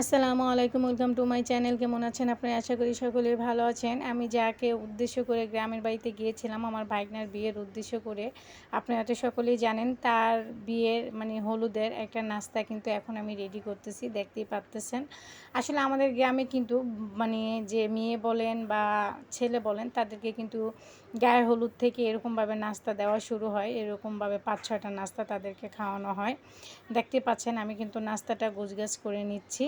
আসসালামু আলাইকুম, welcome to my channel. কেমন আছেন আপনারা? আশা করি সকলেই ভালো আছেন। আমি যাকে উদ্দেশ্য করে গ্রামের বাড়িতে গিয়েছিলাম, আমার ভাইগনার বিয়ের উদ্দেশ্য করে। আপনারা তো সকলেই জানেন, তার বিয়ের মানে হলুদের একটা নাস্তা কিন্তু এখন আমি রেডি করতেছি, দেখতেই পারতেছেন। আসলে আমাদের গ্রামে কিন্তু মানে যে মেয়ে বলেন বা ছেলে বলেন, তাদেরকে কিন্তু গায়ের হলুদ থেকে এরকমভাবে নাস্তা দেওয়া শুরু হয়। এরকমভাবে পাঁচ ছয়টা নাস্তা তাদেরকে খাওয়ানো হয়। দেখতে পাচ্ছেন, আমি কিন্তু নাস্তাটা গুছগাছ করে নিচ্ছি।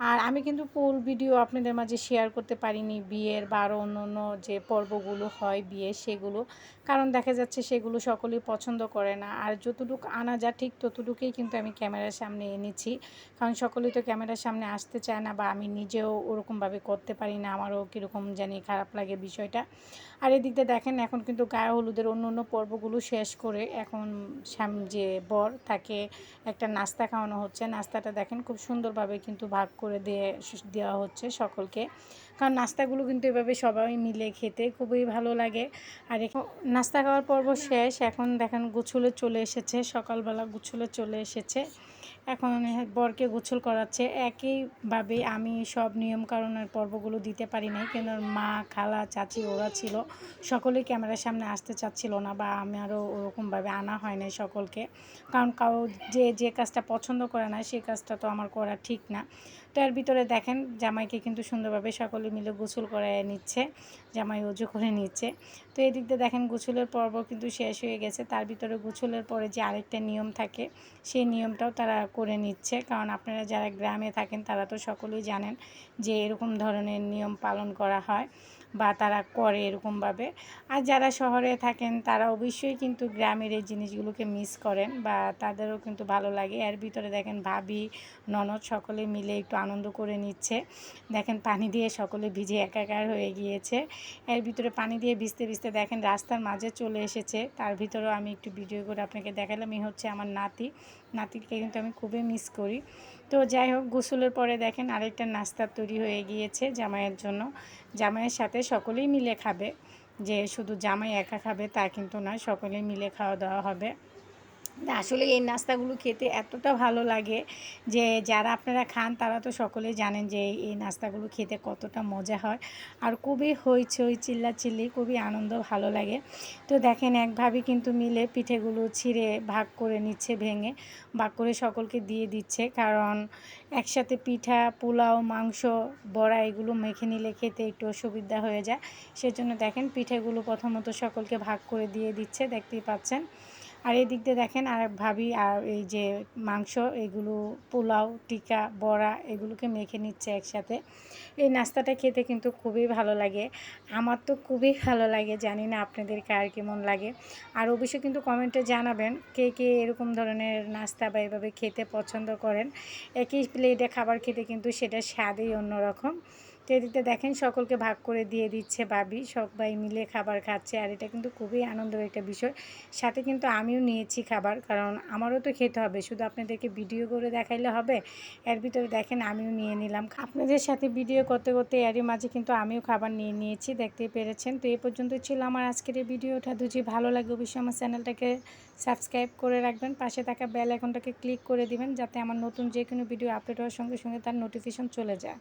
আর আমি কিন্তু ফুল ভিডিও আপনাদের মাঝে শেয়ার করতে পারিনি বিয়ের বা আরও অন্য অন্য যে পর্বগুলো হয় বিয়ে সেগুলো। কারণ দেখা যাচ্ছে সেগুলো সকলেই পছন্দ করে না। আর যতটুকু আনা যা ঠিক ততটুকুই কিন্তু আমি ক্যামেরার সামনে এনেছি। কারণ সকলেই তো ক্যামেরার সামনে আসতে চায় না বা আমি নিজেও ওরকমভাবে করতে পারি না। আমারও কীরকম জানি খারাপ লাগে বিষয়টা। আর এদিকটা দেখেন, এখন কিন্তু গায়ে হলুদের অন্য অন্য পর্বগুলো শেষ করে এখন সাম যে বর, তাকে একটা নাস্তা খাওয়ানো হচ্ছে। নাস্তাটা দেখেন খুব সুন্দরভাবে কিন্তু ভাগ করে দিয়ে দেওয়া হচ্ছে সকলকে। কারণ নাস্তাগুলো কিন্তু এভাবে সবাই মিলে খেতে খুবই ভালো লাগে। আর নাস্তা খাওয়ার পর্ব শেষ। এখন দেখেন গুছুলে চলে এসেছে, সকালবেলা গুছুলে চলে এসেছে। এখন বরকে গোছল করাচ্ছে। একইভাবে আমি সব নিয়মকানুনের পর্বগুলো দিতে পারি নাই। কেন মা, খালা, চাচি ওরা ছিল। সকলেই ক্যামেরার সামনে আসতে চাচ্ছিল না বা আমারও ওরকমভাবে আনা হয় নাই সকলকে। কারণ কাউ যে যে কাজটা পছন্দ করে না সেই কাজটা তো আমার করা ঠিক না। তো এর ভিতরে দেখেন, জামাইকে কিন্তু সুন্দরভাবে সকলে মিলে গোসল করায় নিচ্ছে। জামাই উজু করে নিচ্ছে। তো এই দিক দিয়ে দেখেন গোসলের পর্ব কিন্তু শেষ হয়ে গেছে। তার ভিতরে গোসলের পরে যে আরেকটা নিয়ম থাকে, সেই নিয়মটাও তারা করে নিচ্ছে। কারণ আপনারা যারা গ্রামে থাকেন, তারা তো সকলেই জানেন যে এরকম ধরনের নিয়ম পালন করা হয় বা তারা করে এরকমভাবে। আর যারা শহরে থাকেন, তারা অবশ্যই কিন্তু গ্রামের এই জিনিসগুলোকে মিস করেন বা তাদেরও কিন্তু ভালো লাগে। এর ভিতরে দেখেন ভাবি, ননদ সকলে মিলে একটু আনন্দ করে নিচ্ছে। দেখেন পানি দিয়ে সকলে ভিজে একাকার হয়ে গিয়েছে। এর ভিতরে পানি দিয়ে ভিজতে ভিজতে দেখেন রাস্তার মাঝে চলে এসেছে। তার ভিতরেও আমি একটু ভিডিও করে আপনাকে দেখালাম। এই হচ্ছে আমার নাতি। নাতিকে কিন্তু আমি খুবই মিস করি। তো যাই হোক, গোসলের পরে দেখেন আরেকটা নাস্তা তৈরি হয়ে গিয়েছে জামাইয়ের জন্য। জামাইয়ের সাথে সকলেই মিলে খাবে। যে শুধু জামাই একা খাবে তা কিন্তু নয়, সকলেই মিলে খাওয়া দাওয়া হবে। আসলে এই নাস্তাগুলো খেতে এতটা ভালো লাগে যে যারা আপনারা খান তারা তো সকলেই জানেন যে এই নাস্তাগুলো খেতে কতটা মজা হয়। আর খুবই হইচই, চিল্লাচিল্লি, খুবই আনন্দ, ভালো লাগে। তো দেখেন একভাবে কিন্তু মিলে পিঠেগুলো ছিঁড়ে, ভাগ করে নিচ্ছে, ভেঙে, ভাগ করে সকলকে দিয়ে দিচ্ছে। কারণ একসাথে পিঠা, পোলাও, মাংস, বড়া এগুলো মেখে নিলে খেতে একটু অসুবিধা হয়ে যায়। সেজন্য দেখেন পিঠেগুলো প্রথমত সকলকে ভাগ করে দিয়ে দিচ্ছে, দেখতেই পাচ্ছেন। আর এই দিক দিয়ে দেখেন, আর ভাবি, আর এই যে মাংস, এগুলো পোলাও, টিকা, বড়া, এগুলোকে মেখে নিচ্ছে একসাথে। এই নাস্তাটা খেতে কিন্তু খুবই ভালো লাগে। আমার তো খুবই ভালো লাগে, জানি না আপনাদের কার কেমন লাগে। আর অবশ্যই কিন্তু কমেন্টে জানাবেন কে কে এরকম ধরনের নাস্তা বা এভাবে খেতে পছন্দ করেন। একই প্লেটে খাবার খেতে কিন্তু সেটা স্বাদই অন্যরকম। তো দেখেন সকলকে ভাগ করে দিয়ে দিচ্ছে বাবি সবাই মিলে খাবার খাচ্ছে আর এটা কিন্তু খুবই আনন্দের একটা বিষয়। সাথে কিন্তু আমিও নিয়েছি খাবার কারণ আমারও তো খেতে হবে। শুধু আপনাদেরকে ভিডিও করে দেখাইলে হবে, এর ভিতরে দেখেন আমিও নিয়ে নিলাম। আপনাদের সাথে ভিডিও করতে করতে এরই মাঝে কিন্তু আমিও খাবার নিয়ে নিয়েছি, দেখতেই পেরেছেন। তো এই পর্যন্ত ছিল আমার আজকের এই ভিডিওটা। দুজি ভালো লাগে অবশ্যই আমার চ্যানেলটাকে সাবস্ক্রাইব করে রাখবেন। পাশে থাকা বেল আইকনটাকে ক্লিক করে দিবেন যাতে আমার নতুন যে কোনো ভিডিও আপলোড হওয়ার সঙ্গে সঙ্গে তার নোটিফিকেশন চলে যায়।